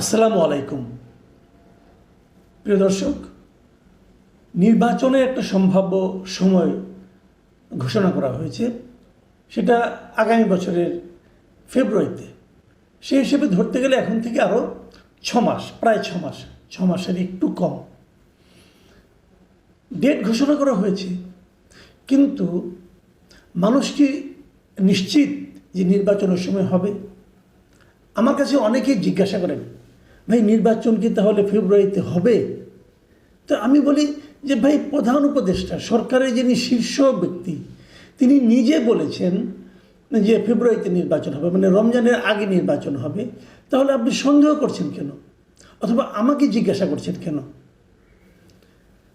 আসসালামু আলাইকুম। প্রিয় দর্শক নির্বাচনের একটা সম্ভাব্য সময় ঘোষণা করা হয়েছে, সেটা আগামী বছরের ফেব্রুয়ারিতে। সেই হিসেবে ধরতে গেলে এখন থেকে আরও ছ মাস, প্রায় ছ মাস, ছ মাসের একটু কম। ডেট ঘোষণা করা হয়েছে, কিন্তু মানুষ কি নিশ্চিত যে নির্বাচনের সময় হবে? আমার কাছে অনেকেই জিজ্ঞাসা করেন ভাই, নির্বাচন কি তাহলে ফেব্রুয়ারিতে হবে? তো আমি বলি যে, ভাই, প্রধান উপদেষ্টা, সরকারের যিনি শীর্ষ ব্যক্তি, তিনি নিজে বলেছেন যে ফেব্রুয়ারিতে নির্বাচন হবে মানে রমজানের আগে নির্বাচন হবে। তাহলে আপনি সন্দেহ করছেন কেন? অথবা আমাকে জিজ্ঞাসা করছেন কেন?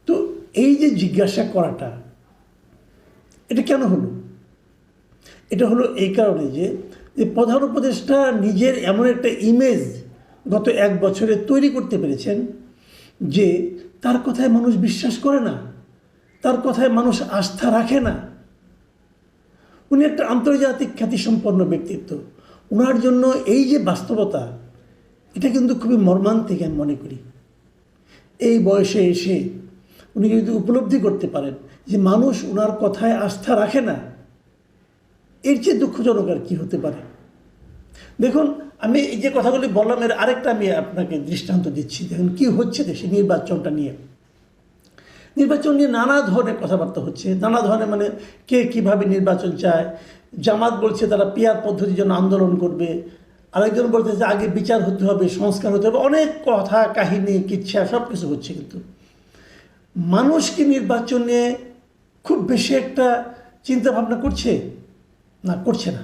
তো এই যে জিজ্ঞাসা করাটা, এটা কেন হলো? এটা হলো এই কারণে যে প্রধান উপদেষ্টা নিজের এমন একটা ইমেজ গত এক বছরে তৈরি করতে পেরেছেন যে তার কথায় মানুষ বিশ্বাস করে না, তার কথায় মানুষ আস্থা রাখে না। উনি একটা আন্তর্জাতিক খ্যাতিসম্পন্ন ব্যক্তিত্ব। ওনার জন্য এই যে বাস্তবতা, এটা কিন্তু খুবই মর্মান্তিক আমি মনে করি। এই বয়সে এসে উনি যদি উপলব্ধি করতে পারেন যে মানুষ ওনার কথায় আস্থা রাখে না, এর চেয়ে দুঃখজনক আর কি হতে পারে? দেখুন, আমি এই যে কথাগুলি বললাম, এর আরেকটা আমি আপনাকে দৃষ্টান্ত দিচ্ছি। দেখুন, কী হচ্ছে দেশে নির্বাচনটা নিয়ে? নির্বাচন নিয়ে নানা ধরনের কথাবার্তা হচ্ছে। নানা ধরনের মানে কে কীভাবে নির্বাচন চায়। জামাত বলছে তারা পিয়ার পদ্ধতির জন্য আন্দোলন করবে। আরেকজন বলছে যে আগে বিচার হতে হবে, সংস্কার হতে হবে। অনেক কথা, কাহিনী, কিচ্ছা সব কিছু হচ্ছে কিন্তু। মানুষ কি নির্বাচন খুব বেশি একটা চিন্তা ভাবনা করছে? না করছে না।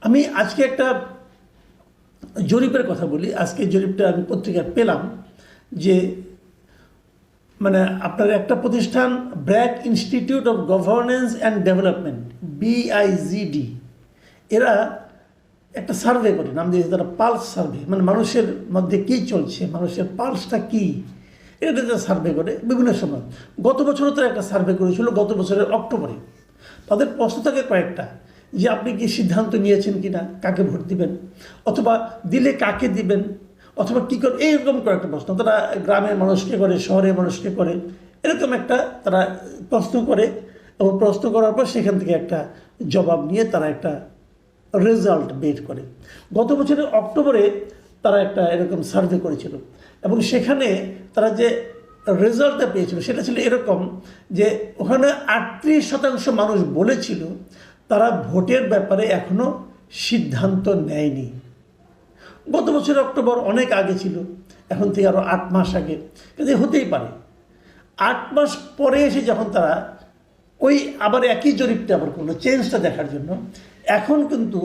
আমি আজকে একটা জরিপের কথা বলি, আজকে জরিপটা আমি পত্রিকায় পেলাম যে মানে আপনার একটা প্রতিষ্ঠান, BRAC institute of governance and development BIGD এরা একটা সার্ভে করে, নাম দিয়েছে তারা পালস সার্ভে মানে মানুষের মধ্যে কী চলছে, মানুষের পালসটা কী এটা তারা সার্ভে করে বিভিন্ন সময়। গত বছরও তারা একটা সার্ভে করেছিল, গত বছরের অক্টোবরে। তাদের প্রশ্ন থাকে কয়েকটা যে আপনি কি সিদ্ধান্ত নিয়েছেন কি না কাকে ভোট দিবেন? অথবা দিলে কাকে দিবেন? অথবা কী করে, এইরকম কয়েকটা প্রশ্ন। তারা গ্রামের মানুষকে করে, শহরের মানুষকে করে, এরকম একটা তারা প্রশ্ন করে এবং প্রশ্ন করার পর সেখান থেকে একটা জবাব নিয়ে তারা একটা রেজাল্ট বের করে। গত বছরের অক্টোবরে তারা একটা এরকম সার্ভে করেছিল এবং সেখানে তারা যে রেজাল্টটা পেয়েছিল সেটা ছিল এরকম যে ওখানে আটত্রিশ শতাংশ মানুষ বলেছিল ভোটের ব্যাপারে এখনও সিদ্ধান্ত নেয়নি। গত বছর অক্টোবর অনেক আগে ছিল, এখন থেকে আরও আট মাস আগে। কিন্তু হতেই পারে। আট মাস পরে এসে যখন তারা ওই আবার একই জরিপটা আবার করল চেঞ্জটা দেখার জন্য, এখন কিন্তু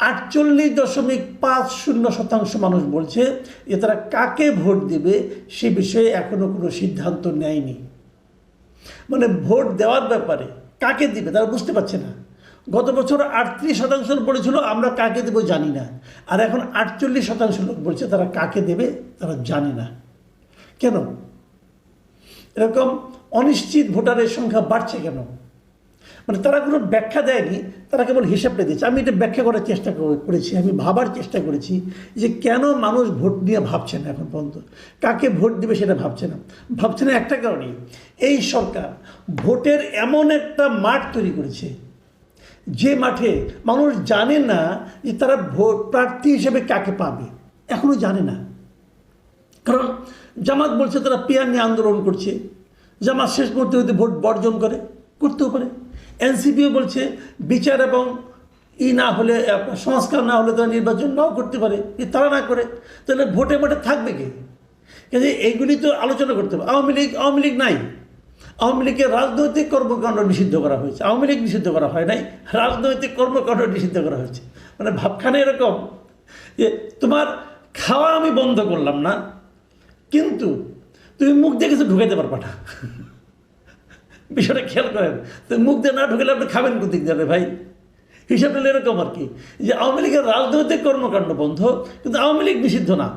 আটচল্লিশ দশমিক পাঁচ শূন্য শতাংশ মানুষ বলছে যে তারা কাকে ভোট দেবে সে বিষয়ে এখনও কোনো সিদ্ধান্ত নেয়নি। মানে ভোট দেওয়ার ব্যাপারে কাকে দিবে তারা বুঝতে পারছে না। গত বছর আটত্রিশ শতাংশ বলেছিল, আমরা কাকে দেবো জানি না। আর এখন আটচল্লিশ শতাংশ লোক বলছে, তারা কাকে দেবে তারা জানে না। কেন? এরকম অনিশ্চিত ভোটারের সংখ্যা বাড়ছে কেন? মানে তারা কোনো ব্যাখ্যা দেয়নি, তারা কেবল হিসাবটা দিয়েছে আমি এটা ব্যাখ্যা করার চেষ্টা করেছি, আমি ভাবার চেষ্টা করেছি যে কেন মানুষ ভোট নিয়ে ভাবছে না এখন পর্যন্ত? কাকে ভোট দিবে সেটা ভাবছে না। ভাবছে না একটা কারণেই, এই সরকার ভোটের এমন একটা মাঠ তৈরি করেছে যে মাঠে মানুষ জানে না যে তারা ভোট প্রার্থী হিসেবে কাকে পাবে এখনও জানে না। কারণ জামাত বলছে তারা পিয়ার নিয়ে আন্দোলন করছে, জামাত শেষ করতে হতে ভোট বর্জন করে, করতেও পারে। এনসিপিও বলছে বিচার এবং ই না হলে সংস্কার না হলে তারা নির্বাচন নাও করতে পারে তারা না করে, তাহলে ভোটে ভোটে থাকবে কে? কাজে এইগুলি তো আলোচনা করতে হবে। আওয়ামী লীগ আওয়ামী লীগ নাই। আওয়ামী লীগের রাজনৈতিক কর্মকাণ্ড নিষিদ্ধ করা হয়েছে। আওয়ামী লীগ নিষিদ্ধ করা হয় নাই, রাজনৈতিক কর্মকাণ্ড নিষিদ্ধ করা হয়েছে। মানে ভাবখানে এরকম যে তোমার খাওয়া আমি বন্ধ করলাম না, কিন্তু তুমি মুখ দিয়ে কিছু ঢুকাইতে পারবা না। বিষয়টা খেয়াল করেন তো মুখ দিয়ে না ঢুকেলে আপনি খাবেন দিক যাবে ভাই? হিসাবে এরকম আর কি, যে আওয়ামী লীগের রাজনৈতিক কর্মকাণ্ড বন্ধ, কিন্তু আওয়ামী লীগ নিষিদ্ধ না।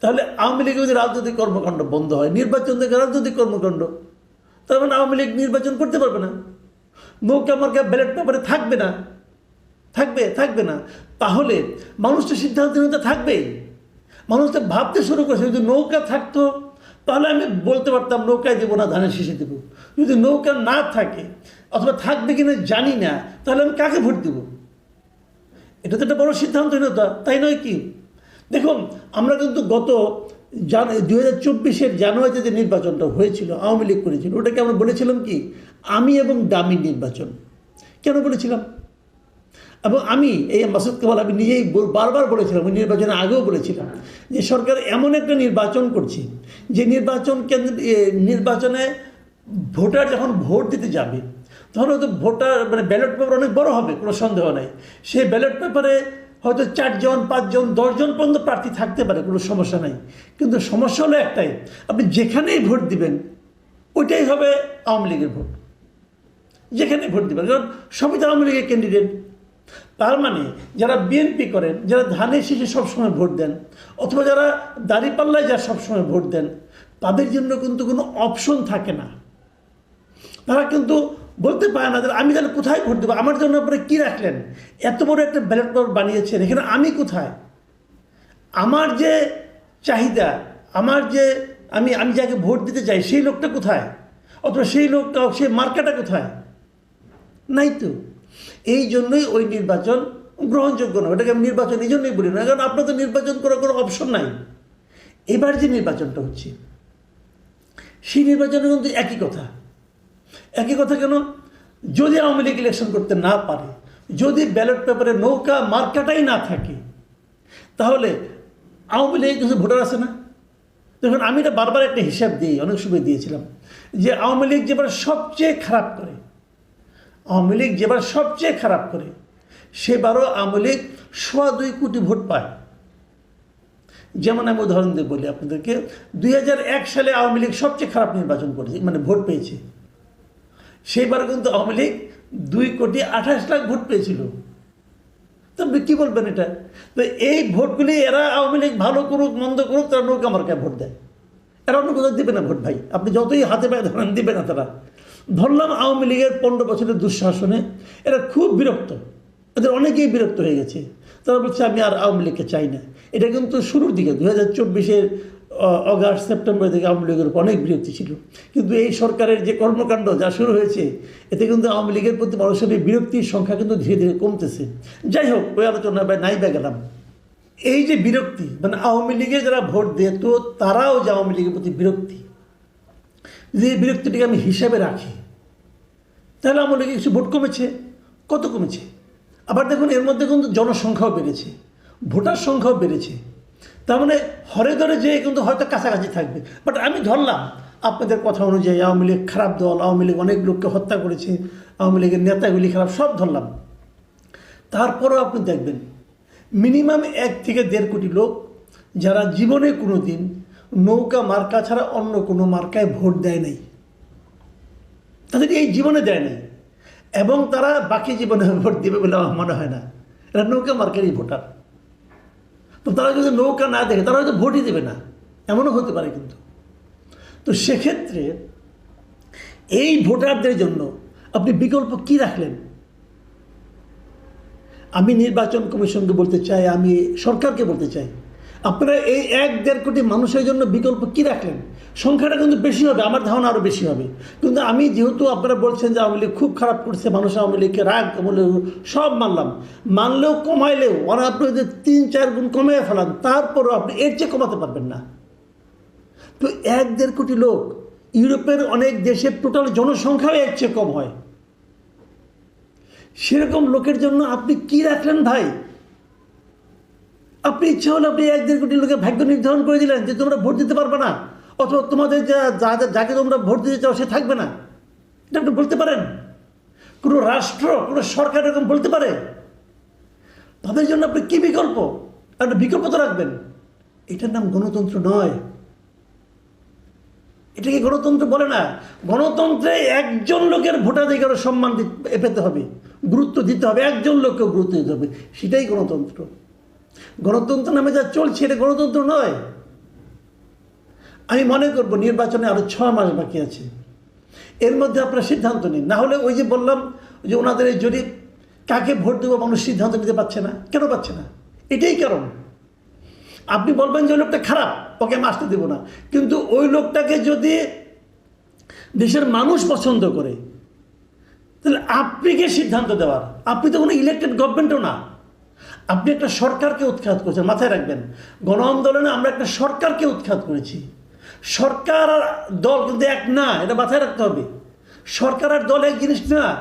তাহলে আওয়ামী লীগের যদি রাজনৈতিক কর্মকাণ্ড বন্ধ হয়, নির্বাচন থেকে রাজনৈতিক কর্মকাণ্ড তার মানে আওয়ামী লীগ নির্বাচন করতে পারবে না। নৌকা মার্কা ব্যালট পেপারে থাকবে না। থাকবে থাকবে না। তাহলে মানুষ তো সিদ্ধান্ত নিতে থাকবেই। মানুষ তো ভাবতে শুরু করেছে, যদি নৌকা থাকতো, তাহলে আমি বলতে পারতাম, নৌকায় দেবো না, ধানের শীষে দেবো। যদি নৌকা না থাকে, অথবা থাকবে কিনা জানি না, তাহলে আমি কাকে ভোট দেবো? এটা তো একটা বড় সিদ্ধান্তহীনতা, তাই নয় কি? দেখুন, আমরা কিন্তু গত জান দু হাজার চব্বিশের জানুয়ারিতে যে নির্বাচনটা হয়েছিল, আওয়ামী লীগ করেছিল, ওটাকে আমরা বলেছিলাম কি? আমি এবং দামি নির্বাচন। কেন বলেছিলাম? এবং আমি, এই মাসুদ কামাল, আমি নিজেই বারবার বলেছিলাম, ওই নির্বাচনের আগেও বলেছিলাম যে সরকার এমন একটা নির্বাচন করছে, যে নির্বাচন কেন্দ্র নির্বাচনে ভোটার যখন ভোট দিতে যাবে, তখন হয়তো ভোটার মানে ব্যালট পেপার অনেক বড় হবে, কোনো সন্দেহ নাই। সেই ব্যালট পেপারে হয়তো চারজন, পাঁচজন, দশজন পর্যন্ত প্রার্থী থাকতে পারে, কোনো সমস্যা নাই। কিন্তু সমস্যা হলো একটাই, আপনি যেখানেই ভোট দিবেন, ওইটাই হবে আওয়ামী লীগের ভোট। যেখানে ভোট দিবেন, কারণ সবই তো আওয়ামী লীগের ক্যান্ডিডেট তার মানে যারা বিএনপি করেন, যারা ধানের শীষে সবসময় ভোট দেন, অথবা যারা দাঁড়িপাল্লায় যা সবসময় ভোট দেন, তাদের জন্য কিন্তু কোনো অপশন থাকে না। তারা কিন্তু বলতে পারে না আমি তাহলে কোথায় ভোট দেবো? আমার জন্য আপনারা কী রাখলেন? এত বড় একটা ব্যালট পেপার বানিয়েছেন, এখানে আমি কোথায়? আমার যে চাহিদা, আমার যে আমি আমি যাকে ভোট দিতে চাই, সেই লোকটা কোথায়? অথবা সেই লোকটা সেই মার্কাটা কোথায়? নাই তো। এই জন্যই ওই নির্বাচন গ্রহণযোগ্য না। ওটাকে আমি নির্বাচন এই জন্যই বলি না, কারণ আপনার তো নির্বাচন করার কোনো অপশন নাই। এবার যে নির্বাচনটা হচ্ছে, সেই নির্বাচনে কিন্তু একই কথা। একই কথা কেন? যদি আওয়ামী লীগ ইলেকশন করতে না পারে, যদি ব্যালট পেপারে নৌকা মার্কাটাই না থাকে, তাহলে আওয়ামী লীগ কিছু ভোটার আছে না? দেখুন, আমি এটা বারবার একটা হিসাব দিই, অনেক সময় দিয়েছিলাম, যে আওয়ামী লীগ যেবার সবচেয়ে খারাপ করে, আওয়ামী লীগ যেবার সবচেয়ে খারাপ করে, সেবারও আওয়ামী লীগ সোয়া দুই কোটি ভোট পায়। যেমন আমি উদাহরণ দিয়ে বলি আপনাদেরকে, দুই হাজার এক সালে আওয়ামী লীগ সবচেয়ে খারাপ নির্বাচন করেছে মানে ভোট পেয়েছে। সেইবার কিন্তু আওয়ামী লীগ দুই কোটি আঠাশ লাখ ভোট পেয়েছিল। তো আপনি কী বলবেন এটা? তো এই ভোটগুলি এরা আওয়ামী লীগ ভালো করুক, মন্দ করুক, তারা নৌকা মার্কায় ভোট দেয়। এরা অন্য কোথাও দেবে না ভোট, ভাই। আপনি যতই হাতে পায়ে ধরেন, দেবে না তারা। ধরলাম আওয়ামী লীগের পনেরো বছরের দুঃশাসনে এরা খুব বিরক্ত। এদের অনেকেই বিরক্ত হয়ে গেছে। তারা বলছে, আমি আর আওয়ামী লীগকে চাই না। এটা কিন্তু শুরুর দিকে দু হাজার চব্বিশের অগাস্ট, সেপ্টেম্বর থেকে আওয়ামী লীগের উপর অনেক বিরক্তি ছিল। কিন্তু এই সরকারের যে কর্মকাণ্ড যা শুরু হয়েছে, এতে কিন্তু আওয়ামী লীগের প্রতি মানুষের বিরক্তির সংখ্যা কিন্তু ধীরে ধীরে কমতেছে। যাই হোক, ওই আলোচনা বা নাই বা গেলাম। এই যে বিরক্তি মানে আওয়ামী লীগে যারা ভোট দেয়, তো তারাও যে আওয়ামী লীগের প্রতি বিরক্তি। যদি এই বিরক্তিটিকে আমি হিসাবে রাখি, তাহলে আওয়ামী লীগে কিছু ভোট কমেছে? কত কমেছে? আবার দেখুন, এর মধ্যে কিন্তু জনসংখ্যাও বেড়েছে। ভোটার সংখ্যাও বেড়েছে। তার মানে হরে ধরে যে কিন্তু হয়তো কাছাকাছি থাকবে। বাট আমি ধরলাম, আপনাদের কথা অনুযায়ী আওয়ামী লীগ খারাপ দল, আওয়ামী লীগ অনেক লোককে হত্যা করেছে, আওয়ামী লীগের নেতাগুলি খারাপ, সব ধরলাম। তারপরেও আপনি দেখবেন মিনিমাম এক থেকে দেড় কোটি লোক যারা জীবনে কোনো দিন নৌকা মার্কা ছাড়া অন্য কোনো মার্কায় ভোট দেয় নাই। তাদের এই জীবনে দেয় নাই। এবং তারা বাকি জীবনে ভোট দেবে বলে আমার মনে হয় না। এরা নৌকা মার্কারই ভোটার। তো তারা যদি নৌকা না দেখে, তারা হয়তো ভোটই দেবে না। এমনও হতে পারে কিন্তু। তো সেক্ষেত্রে এই ভোটারদের জন্য আপনি বিকল্প কি রাখলেন? আমি নির্বাচন কমিশনকে বলতে চাই, আমি সরকারকে বলতে চাই। আপনারা এই এক দেড় কোটি মানুষের জন্য বিকল্প কি রাখলেন? সংখ্যাটা কিন্তু বেশি হবে, আমার ধারণা আরও বেশি হবে। কিন্তু আমি যেহেতু আপনারা বলছেন যে আওয়ামী খুব খারাপ করছে, মানুষ আওয়ামী লীগকে রাগ সব মানলাম। মানলেও কমাইলেও ওরা আপনি যদি তিন, চার গুণ কমিয়ে ফেলান, তারপরেও আপনি এর চেয়ে কমাতে পারবেন না। তো এক দেড় কোটি লোক, ইউরোপের অনেক দেশের টোটাল জনসংখ্যাও এর চেয়ে কম হয়। সেরকম লোকের জন্য আপনি কি রাখলেন ভাই? আপনি ইচ্ছা হলে আপনি এক দেড় কোটি লোকের ভাগ্য নির্ধারণ করে দিলেন যে তোমরা ভোট দিতে পারবে না, অথবা তোমাদের যা, যা- যাকে তোমরা ভোট দিতে চাও সে থাকবে না। এটা আপনি বলতে পারেন? কোনো রাষ্ট্র, কোনো সরকার এরকম বলতে পারে? তাদের জন্য আপনি কী বিকল্প? একটা বিকল্প তো রাখবেন। এটার নাম গণতন্ত্র নয়। এটাকে গণতন্ত্র বলে না? গণতন্ত্রে একজন লোকের ভোটাধিকারের সম্মান পেতে হবে, গুরুত্ব দিতে হবে, একজন লোককে গুরুত্ব দিতে হবে। সেটাই গণতন্ত্র। গণতন্ত্র নামে যা চলছে, এটা গণতন্ত্র নয়। আমি মনে করব নির্বাচনে আরও ছ মাস বাকি আছে। এর মধ্যে আপনারা সিদ্ধান্ত নিন। না হলে ওই যে বললাম যে ওনাদের এই জরিপ, কাকে ভোট দেবো মানুষ সিদ্ধান্ত নিতে পারছে না? কেন পাচ্ছে না? এটাই কারণ। আপনি বলবেন যে ওই লোকটা খারাপ, ওকে আমি আসতে দেবো না। কিন্তু ওই লোকটাকে যদি দেশের মানুষ পছন্দ করে, তাহলে আপনি কে সিদ্ধান্ত দেওয়ার? আপনি তো কোনো ইলেকটেড গভর্নমেন্টও না। আপনি একটা সরকারকে উৎখাত করেছেন, মাথায় রাখবেন। গণ আন্দোলনে আমরা একটা সরকারকে উৎখাত করেছি। সরকার আর দল কিন্তু এক না, এটা মাথায় রাখতে হবে। সরকার আর দল এক জিনিস না।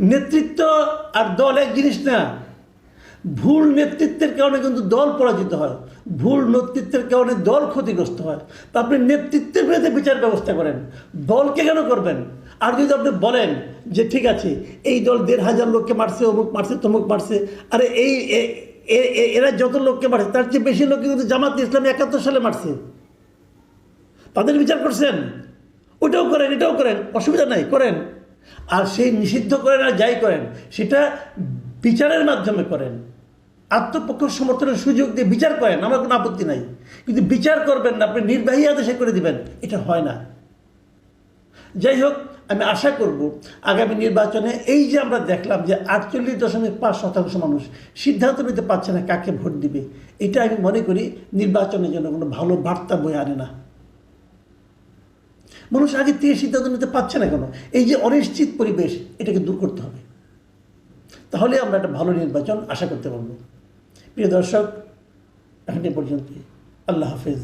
নেতৃত্ব আর দল এক জিনিস না। ভুল নেতৃত্বের কারণে কিন্তু দল পরাজিত হয়। ভুল নেতৃত্বের কারণে দল ক্ষতিগ্রস্ত হয়। তা আপনি নেতৃত্বের বিরুদ্ধে বিচার ব্যবস্থা করেন। দলকে কেন করবেন? আর যদি আপনি বলেন যে ঠিক আছে, এই দল দেড় হাজার লোককে মারছে, অমুক মারছে, তমুক মারছে, আরে এই এরা যত লোককে মারছে, তার চেয়ে বেশি লোককে কিন্তু জামাত ইসলামী একাত্তর সালে মারছে। তাদের বিচার করছেন। ওটাও করেন, এটাও করেন, অসুবিধা নাই, করেন। আর সেই নিষিদ্ধ করেন আর যাই করেন, সেটা বিচারের মাধ্যমে করেন। আত্মপক্ষ সমর্থনের সুযোগ দিয়ে বিচার করেন, আমার কোনো আপত্তি নাই। কিন্তু বিচার করবেন না, আপনি নির্বাহী আদেশে করে দিবেন, এটা হয় না। যাই হোক, আমি আশা করব আগামী নির্বাচনে এই যে আমরা দেখলাম যে আটচল্লিশ দশমিক পাঁচ শতাংশ মানুষ সিদ্ধান্ত নিতে পারছে না কাকে ভোট দিবে, এটা আমি মনে করি নির্বাচনের জন্য কোনো ভালো বার্তা বয়ে আনে না। মানুষ আগে থেকে সিদ্ধান্ত নিতে পারছে না কেন? এই যে অনিশ্চিত পরিবেশ, এটাকে দূর করতে হবে। তাহলে আমরা একটা ভালো নির্বাচন আশা করতে পারব। প্রিয় দর্শক, এখন পর্যন্ত আল্লাহ হাফেজ।